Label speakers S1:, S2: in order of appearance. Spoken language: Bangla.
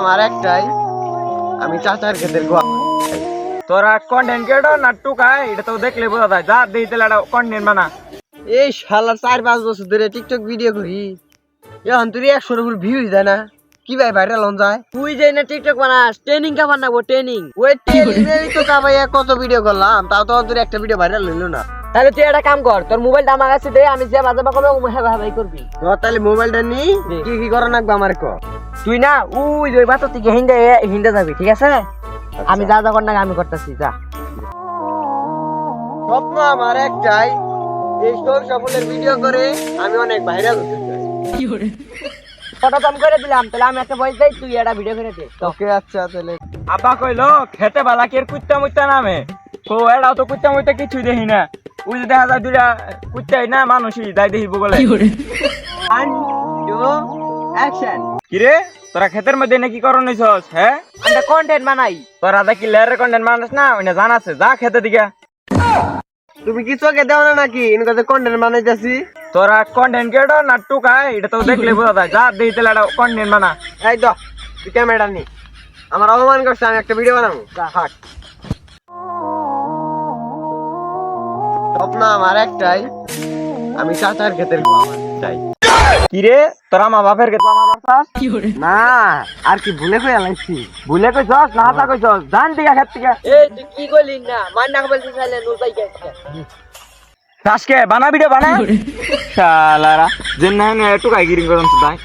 S1: আমার একটাই। আমি চাচার ক্ষেতের গোয়া।
S2: তোরা কন্টেন্ট ক্রিয়েটর না টুকায় এটা তো দেখলে বোঝা যায়। যা দিই তাহলে একটা কন্টেন্ট বানা।
S1: এই শালার চার পাঁচ বছর ধরে টিকটক ভিডিও করি এখন তুই একশোর উপর ভিউজ দেয় না। কি ভাই ভাইরাল হন যায়?
S3: তুই যে না টিকটক বানাস ট্রেনিং কা বানাবো ট্রেনিং
S1: ওই টেলিভিশনেই তো কামাইয়া কত ভিডিও করলাম তাও তো তোর একটা ভিডিও ভাইরাল হইল না।
S3: তাহলে তুই একটা কাম কর তোর মোবাইলটা আমার কাছে দে আমি যে বাজে বাকবে হ্যাঁ ভাই করবি।
S1: তোর তাহলে মোবাইলটা নি। কি কি করা লাগবে আমার ক?
S3: তুই না উই ওই বাতো থেকে হিন্দে হিন্দে যাবি ঠিক আছে? আমি যা যা কর না আমি করতেছি যা।
S1: স্বপ্ন আমার একটাই এই সব সফলের ভিডিও করে আমি অনেক ভাইরাল হতে চাই।
S3: ফটো কম করে দিলাম তাহলে আমি একটা বয়স দেই তুই একটা ভিডিও করে দে
S1: ওকে আচ্ছা তাহলে।
S2: আব্বা কইলো খেতে বালা কি কুত্তা মুত্তা নামে? তো এটাও তো কুত্তা মুত্তা কিছুই দেখি না। ওই যে দেখা যায় দুটা কুত্তাই না মানুষই যাই দেখিব বলে।
S1: অ্যাকশন
S2: কিরে? তোরা ক্ষেতের মধ্যে নাকি করণ নিছস হ্যাঁ
S3: আমরা কন্টেন্ট বানাই।
S2: তোরা দেখি লেয়ারের কন্টেন্ট মানুষ না ওই জান আছে যা খেতে দিকে।
S1: তুমি কি চোখে দেও না নাকি? এর কাছে কন্টেন্ট বানাইতেছি।
S2: তোরা কন্টেন্ট ক্রিয়েটর না টুকায় এটা তো দেখলে বোঝা যায়। যা দিই একটা কন্টেন্ট বানা।
S1: এই তো তুই ক্যামেরা নি। আমার অপমান করছে আমি একটা ভিডিও বানাবো। যা হাট। স্বপ্ন আমার একটাই আমি চাচার ক্ষেতের চাই।
S2: কিরে তোরা মা বাপের ক্ষেত আমার বাপ
S1: না আর কি ভুলে কই আলাইছি?
S2: ভুলে কইছস না হাতা কইছস ধান দিগা খেত দিগা।
S3: এই তুই কি কইলি না? মার না বলছিস তাহলে নুর পাই গেছে
S2: আজকে? বানা। ভিডিও বানা শালারা যে না টুকাই গিরিং করন তাই